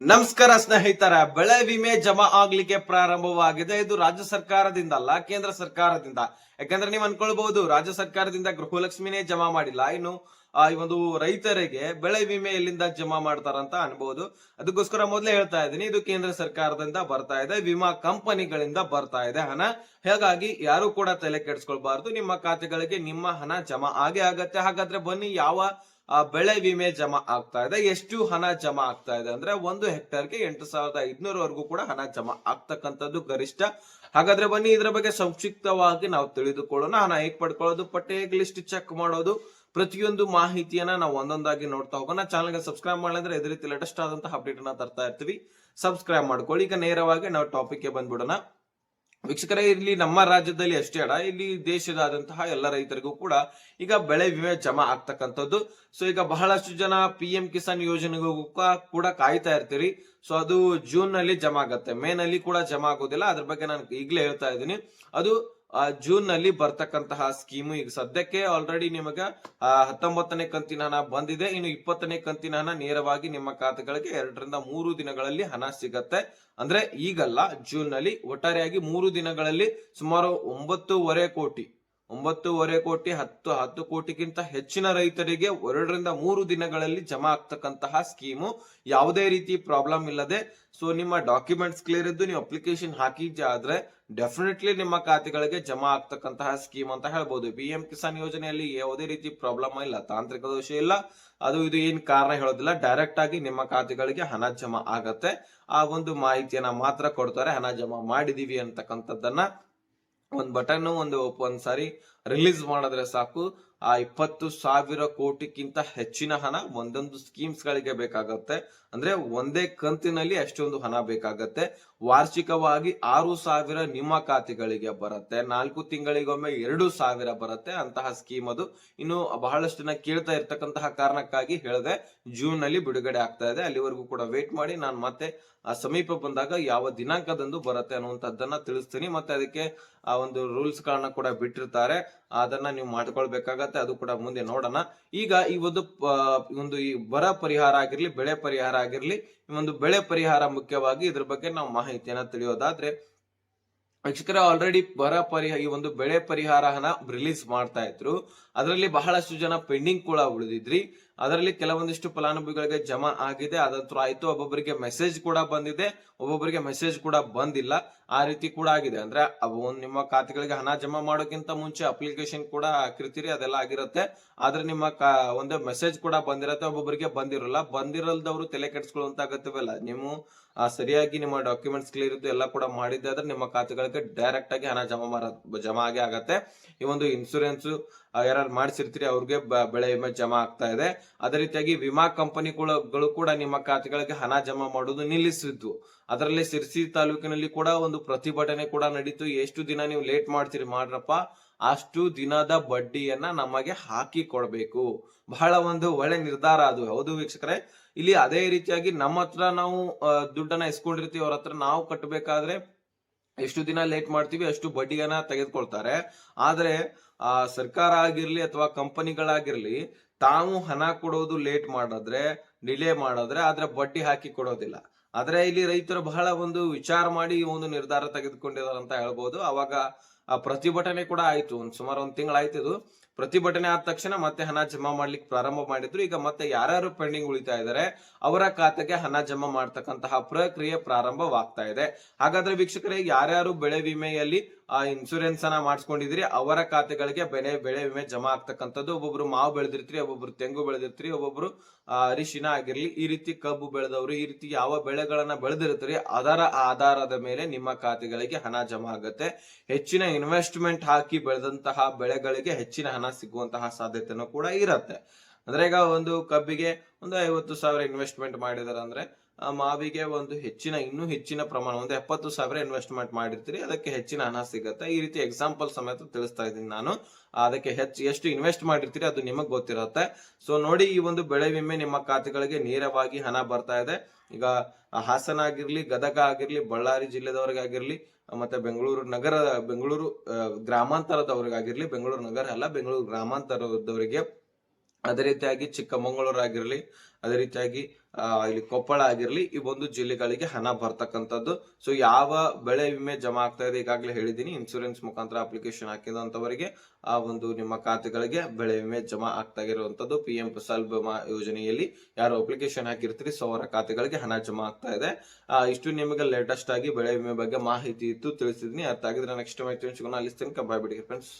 ನಮಸ್ಕಾರ ಸ್ನೇಹಿತರ, ಬೆಳೆ ವಿಮೆ ಜಮಾ ಆಗ್ಲಿಕ್ಕೆ ಪ್ರಾರಂಭವಾಗಿದೆ. ಇದು ರಾಜ್ಯ ಸರ್ಕಾರದಿಂದ ಅಲ್ಲ ಕೇಂದ್ರ ಸರ್ಕಾರದಿಂದ. ಯಾಕಂದ್ರೆ ನೀವು ಅನ್ಕೊಳ್ಬಹುದು, ರಾಜ್ಯ ಸರ್ಕಾರದಿಂದ ಗೃಹಲಕ್ಷ್ಮಿನೇ ಜಮಾ ಮಾಡಿಲ್ಲ. ಇನ್ನು ಈ ಒಂದು ರೈತರಿಗೆ ಬೆಳೆ ವಿಮೆ ಎಲ್ಲಿಂದ ಜಮಾ ಮಾಡ್ತಾರಂತ ಅನ್ಬಹುದು ಅದಕ್ಕೋಸ್ಕರ ಮೊದಲೇ ಹೇಳ್ತಾ ಇದ್ದೀನಿ, ಇದು ಕೇಂದ್ರ ಸರ್ಕಾರದಿಂದ ಬರ್ತಾ ಇದೆ, ವಿಮಾ ಕಂಪನಿಗಳಿಂದ ಬರ್ತಾ ಇದೆ ಹಣ. ಹಾಗಾಗಿ ಯಾರು ಕೂಡ ತಲೆ ಕೆಡಿಸ್ಕೊಳ್ಬಾರ್ದು. ನಿಮ್ಮ ಖಾತೆಗಳಿಗೆ ನಿಮ್ಮ ಹಣ ಜಮಾ ಆಗೇ ಆಗತ್ತೆ. ಹಾಗಾದ್ರೆ ಬನ್ನಿ, ಯಾವ ಆ ಬೆಳೆ ವಿಮೆ ಜಮಾ ಆಗ್ತಾ ಇದೆ. ಎಷ್ಟು ಹಣ ಜಮಾ ಆಗ್ತಾ ಇದೆ ಅಂದ್ರೆ ಒಂದು ಹೆಕ್ಟರ್ಗೆ ಎಂಟು ಸಾವಿರದ ಐದ್ನೂರವರೆಗೂ ಕೂಡ ಹಣ ಜಮಾ ಆಗ್ತಕ್ಕಂಥದ್ದು ಗರಿಷ್ಠ. ಹಾಗಾದ್ರೆ ಬನ್ನಿ ಇದ್ರ ಬಗ್ಗೆ ಸಂಕ್ಷಿಪ್ತವಾಗಿ ನಾವು ತಿಳಿದುಕೊಳ್ಳೋಣ. ಹಣ ಹೇಗೆ ಪಡ್ಕೊಳ್ಳೋದು, ಪಟ್ಟೆ ಲಿಸ್ಟ್ ಚೆಕ್ ಮಾಡೋದು, ಪ್ರತಿಯೊಂದು ಮಾಹಿತಿಯನ್ನ ನಾವು ಒಂದೊಂದಾಗಿ ನೋಡ್ತಾ ಹೋಗೋಣ. ಚಾನಲ್ಗೆ ಸಬ್ಸ್ಕ್ರೈಬ್ ಮಾಡಿದ್ರೆ ಇದೇ ರೀತಿ ಲೇಟೆಸ್ಟ್ ಆದಂತಹ ಅಪ್ಡೇಟ್ ಅನ್ನ ತರ್ತಾ ಇರ್ತೀವಿ. ಸಬ್ಸ್ಕ್ರೈಬ್ ಮಾಡ್ಕೊಳ್ಳಿ. ಈಗ ನೇರವಾಗಿ ನಾವು ಟಾಪಿಕ್ಗೆ ಬಂದ್ಬಿಡೋಣ. ವೀಕ್ಷಕರೇ, ಇಲ್ಲಿ ನಮ್ಮ ರಾಜ್ಯದಲ್ಲಿ ಅಷ್ಟೇ ಅಡ ಇಲ್ಲಿ ದೇಶದಾದಂತಹ ಎಲ್ಲ ರೈತರಿಗೂ ಕೂಡ ಈಗ ಬೆಳೆ ವಿಮೆ ಜಮಾ ಆಗ್ತಕ್ಕಂಥದ್ದು. ಸೊ ಈಗ ಬಹಳಷ್ಟು ಜನ ಪಿ ಎಂ ಕಿಸಾನ್ ಯೋಜನೆಗೂ ಕೂಡ ಕಾಯ್ತಾ ಇರ್ತೀರಿ. ಸೊ ಅದು ಜೂನ್ನಲ್ಲಿ ಜಮಾ ಆಗತ್ತೆ. ಮೇ ನಲ್ಲಿ ಕೂಡ ಜಮಾ ಆಗೋದಿಲ್ಲ. ಅದ್ರ ಬಗ್ಗೆ ನಾನು ಈಗಲೇ ಹೇಳ್ತಾ ಇದ್ದೀನಿ. ಅದು ಜೂನ್ನಲ್ಲಿ ಬರ್ತಕ್ಕಂತಹ ಸ್ಕೀಮು ಈಗ ಸದ್ಯಕ್ಕೆ ಆಲ್ರೆಡಿ ನಿಮಗೆ ಆ, ಹತ್ತೊಂಬತ್ತನೇ ಕಂತಿನ ಹಣ ಬಂದಿದೆ. ಇನ್ನು ಇಪ್ಪತ್ತನೇ ಕಂತಿನ ಹಣ ನೇರವಾಗಿ ನಿಮ್ಮ ಖಾತೆಗಳಿಗೆ ಎರಡರಿಂದ ಮೂರು ದಿನಗಳಲ್ಲಿ ಹಣ ಸಿಗತ್ತೆ. ಅಂದ್ರೆ ಈಗಲ್ಲ ಜೂನ್ನಲ್ಲಿ ಒಟ್ಟಾರೆಯಾಗಿ ಮೂರು ದಿನಗಳಲ್ಲಿ ಸುಮಾರು ಒಂಬತ್ತೂವರೆ ಕೋಟಿ ಒಂಬತ್ತೂವರೆ ಕೋಟಿ, ಹತ್ತು ಹತ್ತು ಕೋಟಿಗಿಂತ ಹೆಚ್ಚಿನ ರೈತರಿಗೆ ಎರಡರಿಂದ ಮೂರು ದಿನಗಳಲ್ಲಿ ಜಮಾ ಆಗ್ತಕ್ಕಂತಹ ಸ್ಕೀಮು ಯಾವುದೇ ರೀತಿ ಪ್ರಾಬ್ಲಮ್ ಇಲ್ಲದೆ. ಸೊ ನಿಮ್ಮ ಡಾಕ್ಯುಮೆಂಟ್ಸ್ ಕ್ಲಿಯರ್ ಇದ್ದು ನೀವು ಅಪ್ಲಿಕೇಶನ್ ಹಾಕಿ ಆದ್ರೆ ಡೆಫಿನೆಟ್ಲಿ ನಿಮ್ಮ ಖಾತೆಗಳಿಗೆ ಜಮಾ ಆಗ್ತಕ್ಕಂತಹ ಸ್ಕೀಮ್ ಅಂತ ಹೇಳ್ಬೋದು. ಪಿ ಎಂ ಕಿಸಾನ್ ಯೋಜನೆಯಲ್ಲಿ ಯಾವುದೇ ರೀತಿ ಪ್ರಾಬ್ಲಮ್ ಇಲ್ಲ, ತಾಂತ್ರಿಕ ದೋಷ ಇಲ್ಲ. ಅದು, ಇದು ಏನ್ ಕಾರಣ ಹೇಳೋದಿಲ್ಲ. ಡೈರೆಕ್ಟ್ ಆಗಿ ನಿಮ್ಮ ಖಾತೆಗಳಿಗೆ ಹಣ ಜಮಾ ಆಗತ್ತೆ. ಆ ಒಂದು ಮಾಹಿತಿಯನ್ನ ಮಾತ್ರ ಕೊಡ್ತಾರೆ. ಹಣ ಜಮಾ ಮಾಡಿದೀವಿ ಅಂತಕ್ಕಂಥದ್ದನ್ನ ಒಂದ್ ಬಟನ್ ಒಂದು ಒಂದ್ ಸಾರಿ ರಿಲೀಸ್ ಮಾಡಿದ್ರೆ ಸಾಕು. ಆ ಇಪ್ಪತ್ತು ಸಾವಿರ ಕೋಟಿಗಿಂತ ಹೆಚ್ಚಿನ ಹಣ ಒಂದೊಂದು ಸ್ಕೀಮ್ಸ್ ಗಳಿಗೆ ಬೇಕಾಗತ್ತೆ. ಅಂದ್ರೆ ಒಂದೇ ಕಂತಿನಲ್ಲಿ ಅಷ್ಟೊಂದು ಹಣ ಬೇಕಾಗತ್ತೆ. ವಾರ್ಷಿಕವಾಗಿ ಆರು ಸಾವಿರ ನಿಮ್ಮ ಖಾತೆಗಳಿಗೆ ಬರುತ್ತೆ. ನಾಲ್ಕು ತಿಂಗಳಿಗೊಮ್ಮೆ ಎರಡು ಸಾವಿರ ಬರುತ್ತೆ. ಅಂತಹ ಸ್ಕೀಮ್ ಅದು. ಇನ್ನು ಬಹಳಷ್ಟು ಜನ ಕೇಳ್ತಾ ಇರ್ತಕ್ಕಂತಹ ಕಾರಣಕ್ಕಾಗಿ ಹೇಳಿದೆ ಜೂನ್ನಲ್ಲಿ ಬಿಡುಗಡೆ ಆಗ್ತಾ ಇದೆ. ಅಲ್ಲಿವರೆಗೂ ಕೂಡ ವೇಟ್ ಮಾಡಿ. ನಾನು ಮತ್ತೆ ಆ ಸಮೀಪ ಬಂದಾಗ ಯಾವ ದಿನಾಂಕದಂದು ಬರುತ್ತೆ ಅನ್ನುವಂಥದ್ದನ್ನ ತಿಳಿಸ್ತೀನಿ. ಮತ್ತೆ ಅದಕ್ಕೆ ಆ ಒಂದು ರೂಲ್ಸ್ ಗಳನ್ನ ಕೂಡ ಬಿಟ್ಟಿರ್ತಾರೆ. ಅದನ್ನ ನೀವು ಮಾಡ್ಕೊಳ್ಬೇಕಾಗತ್ತೆ. ಅದು ಕೂಡ ಮುಂದೆ ನೋಡೋಣ. ಈಗ ಈ ಒಂದು ಒಂದು ಈ ಬರ ಪರಿಹಾರ ಆಗಿರ್ಲಿ, ಬೆಳೆ ಪರಿಹಾರ ಆಗಿರ್ಲಿ ಈ ಒಂದು ಬೆಳೆ ಪರಿಹಾರ ಮುಖ್ಯವಾಗಿ ಇದ್ರ ಬಗ್ಗೆ ನಾವು ಮಾಹಿತಿಯನ್ನ ತಿಳಿಯೋದಾದ್ರೆ, ವೀಕ್ಷಕರ ಆಲ್ರೆಡಿ ಬರ ಪರಿಹಾರ ಈ ಒಂದು ಬೆಳೆ ಪರಿಹಾರ ಹಣ ರಿಲೀಸ್ ಮಾಡ್ತಾ ಇದ್ರು. ಅದರಲ್ಲಿ ಬಹಳಷ್ಟು ಜನ ಪೆಂಡಿಂಗ್ ಕೂಡ ಉಳಿದಿದ್ರಿ. ಅದರಲ್ಲಿ ಕೆಲವೊಂದಿಷ್ಟು ಫಲಾನುಭವಿಗಳಿಗೆ ಜಮಾ ಆಗಿದೆ. ಅದಂತೂ ಆಯ್ತು. ಒಬ್ಬೊಬ್ಬರಿಗೆ ಮೆಸೇಜ್ ಕೂಡ ಬಂದಿದೆ. ಒಬ್ಬೊಬ್ಬರಿಗೆ ಮೆಸೇಜ್ ಕೂಡ ಬಂದಿಲ್ಲ. ಆ ರೀತಿ ಕೂಡ ಆಗಿದೆ. ಅಂದ್ರೆ ನಿಮ್ಮ ಖಾತೆಗಳಿಗೆ ಹಣ ಜಮಾ ಮಾಡೋಕ್ಕಿಂತ ಮುಂಚೆ ಅಪ್ಲಿಕೇಶನ್ ಕೂಡ ಹಾಕಿರ್ತೀರಿ. ಅದೆಲ್ಲ ಆಗಿರುತ್ತೆ. ಆದ್ರೆ ನಿಮ್ಮ ಒಂದು ಮೆಸೇಜ್ ಕೂಡ ಬಂದಿರತ್ತೆ. ಒಬ್ಬೊಬ್ಬರಿಗೆ ಬಂದಿರಲ್ಲ. ಬಂದಿರಲ್ದವರು ತಲೆ ಕೆಡಿಸ್ಕೊಳ್ಳುವಂತ ಅಗತ್ಯವಿಲ್ಲ ನೀವು ಸರಿಯಾಗಿ ನಿಮ್ಮ ಡಾಕ್ಯುಮೆಂಟ್ಸ್ ಕ್ಲಿಯರ್ ಇದ್ದು ಎಲ್ಲ ಕೂಡ ಮಾಡಿದ್ದೆ ಆದ್ರೆ ನಿಮ್ಮ ಖಾತೆಗಳಿಗೆ ಡೈರೆಕ್ಟ್ ಆಗಿ ಹಣ ಜಮಾ ಮಾರ, ಜಮಾ ಆಗಿ ಆಗತ್ತೆ. ಈ ಒಂದು ಇನ್ಸೂರೆನ್ಸ್ ಯಾರು ಮಾಡಿಸಿರ್ತೀರಿ, ಅವ್ರಿಗೆ ಬೆಳೆ ವಿಮೆ ಜಮಾ ಆಗ್ತಾ ಇದೆ. ಅದೇ ರೀತಿಯಾಗಿ ವಿಮಾ ಕಂಪನಿಗಳು ಕೂಡ ನಿಮ್ಮ ಖಾತೆಗಳಿಗೆ ಹಣ ಜಮಾ ಮಾಡೋದು ನಿಲ್ಲಿಸಿದ್ವು ಅದರಲ್ಲಿ ಸಿರ್ಸಿ ತಾಲೂಕಿನಲ್ಲಿ ಕೂಡ ಒಂದು ಪ್ರತಿಭಟನೆ ಕೂಡ ನಡೀತು. ಎಷ್ಟು ದಿನ ನೀವು ಲೇಟ್ ಮಾಡ್ತೀರಿ ಮಾಡ್ರಪ್ಪ, ಅಷ್ಟು ದಿನದ ಬಡ್ಡಿಯನ್ನ ನಮಗೆ ಹಾಕಿ ಕೊಡಬೇಕು ಬಹಳ ಒಂದು ಒಳ್ಳೆ ನಿರ್ಧಾರ ಅದು. ಹೌದು ವೀಕ್ಷಕರೇ? ಇಲ್ಲಿ ಅದೇ ರೀತಿಯಾಗಿ ನಮ್ಮ ಹತ್ರ ನಾವು ದುಡ್ಡನ್ನ ಇಸ್ಕೊಂಡಿರ್ತೀವಿ. ಅವ್ರ ಹತ್ರ ನಾವು ಕಟ್ಟಬೇಕಾದ್ರೆ ಎಷ್ಟು ದಿನ ಲೇಟ್ ಮಾಡ್ತೀವಿ ಅಷ್ಟು ಬಡ್ಡಿಯನ್ನ ತೆಗೆದುಕೊಳ್ತಾರೆ. ಆದ್ರೆ, ಆ ಸರ್ಕಾರ ಆಗಿರ್ಲಿ ಅಥವಾ ಕಂಪನಿಗಳಾಗಿರ್ಲಿ, ತಾವು ಹಣ ಕೊಡೋದು ಲೇಟ್ ಮಾಡಿದ್ರೆ, ಡಿಲೇ ಮಾಡಿದ್ರೆ ಆದ್ರೆ ಬಡ್ಡಿ ಹಾಕಿ ಕೊಡೋದಿಲ್ಲ. ಆದ್ರೆ ಇಲ್ಲಿ ರೈತರು ಬಹಳ ಒಂದು ವಿಚಾರ ಮಾಡಿ ಒಂದು ನಿರ್ಧಾರ ತೆಗೆದುಕೊಂಡಿದ್ದಾರೆ ಅಂತ ಹೇಳ್ಬೋದು. ಅವಾಗ ಆ ಪ್ರತಿಭಟನೆ ಕೂಡ ಆಯ್ತು. ಒಂದ್ ಸುಮಾರು ಒಂದ್ ತಿಂಗಳಾಯ್ತು ಇದು. ಪ್ರತಿಭಟನೆ ಆದ ತಕ್ಷಣ ಮತ್ತೆ ಹಣ ಜಮಾ ಮಾಡ್ಲಿಕ್ಕೆ ಪ್ರಾರಂಭ ಮಾಡಿದ್ರು. ಈಗ ಮತ್ತೆ ಯಾರ್ಯಾರು ಪೆಂಡಿಂಗ್ ಉಳಿತಾ ಇದ್ದಾರೆ ಅವರ ಖಾತೆಗೆ ಹಣ ಜಮಾ ಮಾಡ್ತಕ್ಕಂತಹ ಪ್ರಕ್ರಿಯೆ ಪ್ರಾರಂಭವಾಗ್ತಾ ಇದೆ. ಹಾಗಾದ್ರೆ ವೀಕ್ಷಕರೇ, ಯಾರ್ಯಾರು ಬೆಳೆ ವಿಮೆಯಲ್ಲಿ, ಆ ಇನ್ಸೂರೆನ್ಸ್ ಅನ್ನ ಮಾಡಿಸ್ಕೊಂಡಿದ್ರಿ ಅವರ ಖಾತೆಗಳಿಗೆ ಬೆಳೆ ಬೆಳೆ ವಿಮೆ ಜಮಾ ಆಗ್ತಕ್ಕಂಥದ್ದು. ಒಬ್ಬೊಬ್ರು ಮಾವು ಬೆಳೆದಿರ್ತೀರಿ, ಒಬ್ಬೊಬ್ರು ತೆಂಗು ಬೆಳೆದಿರ್ತೀರಿ, ಒಬ್ಬೊಬ್ರು ಅರಿಶಿನ ಆಗಿರ್ಲಿ, ಈ ರೀತಿ ಕಬ್ಬು ಬೆಳೆದವರು, ಈ ರೀತಿ ಯಾವ ಬೆಳೆಗಳನ್ನ ಬೆಳೆದಿರ್ತೀರಿ, ಅದರ ಆಧಾರದ ಮೇಲೆ ನಿಮ್ಮ ಖಾತೆಗಳಿಗೆ ಹಣ ಜಮಾ ಆಗುತ್ತೆ. ಹೆಚ್ಚಿನ ಇನ್ವೆಸ್ಟ್ಮೆಂಟ್ ಹಾಕಿ ಬೆಳೆದಂತಹ ಬೆಳೆಗಳಿಗೆ ಹೆಚ್ಚಿನ ಹಣ ಸಿಗುವಂತಹ ಸಾಧ್ಯತೆನೂ ಕೂಡ ಇರತ್ತೆ. ಅಂದ್ರೆ ಈಗ ಒಂದು ಕಬ್ಬಿಗೆ ಒಂದು ಐವತ್ತು ಸಾವಿರ ಇನ್ವೆಸ್ಟ್ಮೆಂಟ್ ಮಾಡಿದಾರೆ ಅಂದ್ರೆ ಮಾವಿಗೆ ಒಂದು ಹೆಚ್ಚಿನ, ಇನ್ನೂ ಹೆಚ್ಚಿನ ಪ್ರಮಾಣ, ಒಂದು ಎಪ್ಪತ್ತು ಸಾವಿರ ಇನ್ವೆಸ್ಟ್ಮೆಂಟ್ ಮಾಡಿರ್ತೀರಿ, ಅದಕ್ಕೆ ಹೆಚ್ಚಿನ ಹಣ ಸಿಗುತ್ತೆ. ಈ ರೀತಿ ಎಕ್ಸಾಂಪಲ್ ಸಮೇತ ತಿಳಿಸ್ತಾ ಇದ್ದೀನಿ ನಾನು. ಅದಕ್ಕೆ ಹೆಚ್ಚು, ಎಷ್ಟು ಇನ್ವೆಸ್ಟ್ ಮಾಡಿರ್ತೀರಿ ಅದು ನಿಮಗೆ ಗೊತ್ತಿರುತ್ತೆ. ಸೊ ನೋಡಿ ಈ ಒಂದು ಬೆಳೆ ವಿಮೆ ನಿಮ್ಮ ಖಾತೆಗಳಿಗೆ ನೇರವಾಗಿ ಹಣ ಬರ್ತಾ ಇದೆ. ಈಗ ಹಾಸನ ಆಗಿರ್ಲಿ, ಗದಗ ಆಗಿರ್ಲಿ, ಬಳ್ಳಾರಿ ಜಿಲ್ಲೆದವ್ರಿಗಾಗಿರ್ಲಿ ಮತ್ತೆ ಬೆಂಗಳೂರು ನಗರ, ಬೆಂಗಳೂರು ಗ್ರಾಮಾಂತರದವ್ರಿಗಾಗಿರ್ಲಿ, ಬೆಂಗಳೂರು ನಗರ ಅಲ್ಲ, ಬೆಂಗಳೂರು ಗ್ರಾಮಾಂತರದವರಿಗೆ ಅದೇ ರೀತಿಯಾಗಿ ಚಿಕ್ಕಮಗಳೂರು ಆಗಿರ್ಲಿ ಅದೇ ರೀತಿಯಾಗಿ ಇಲ್ಲಿ ಕೊಪ್ಪಳ ಆಗಿರ್ಲಿ, ಈ ಒಂದು ಜಿಲ್ಲೆಗಳಿಗೆ ಹಣ ಬರ್ತಕ್ಕಂಥದ್ದು. ಸೊ ಯಾವ ಬೆಳೆ ವಿಮೆ ಜಮಾ ಆಗ್ತಾ ಇದೆ ಈಗಾಗಲೇ ಹೇಳಿದ್ದೀನಿ. ಇನ್ಸೂರೆನ್ಸ್ ಮುಖಾಂತರ ಅಪ್ಲಿಕೇಶನ್ ಹಾಕಿದಂತವರಿಗೆ ಆ ಒಂದು ನಿಮ್ಮ ಖಾತೆಗಳಿಗೆ ಬೆಳೆ ವಿಮೆ ಜಮಾ ಆಗ್ತಾ ಇರುವಂತದ್ದು ಪಿ ಎಂ ಫಸಲ್ ಬಿಮಾ ಯೋಜನೆಯಲ್ಲಿ ಯಾರು ಅಪ್ಲಿಕೇಶನ್ ಹಾಕಿರ್ತೀರಿ ಸೊ ಅವರ ಖಾತೆಗಳಿಗೆ ಹಣ ಜಮಾ ಆಗ್ತಾ ಇದೆ. ಇಷ್ಟು ನಿಮಗೆ ಲೇಟೆಸ್ಟ್ ಆಗಿ ಬೆಳೆ ವಿಮೆ ಬಗ್ಗೆ ಮಾಹಿತಿ ಇತ್ತು ತಿಳಿಸಿದ್ನಿ ಅರ್ಥ ಆಗಿದ್ರೆ ನೆಕ್ಸ್ಟ್ ಮೈತ್ರಿ ಅಲ್ಲಿ ತನಕ ಬಾಯ್ ಫ್ರೆಂಡ್ಸ್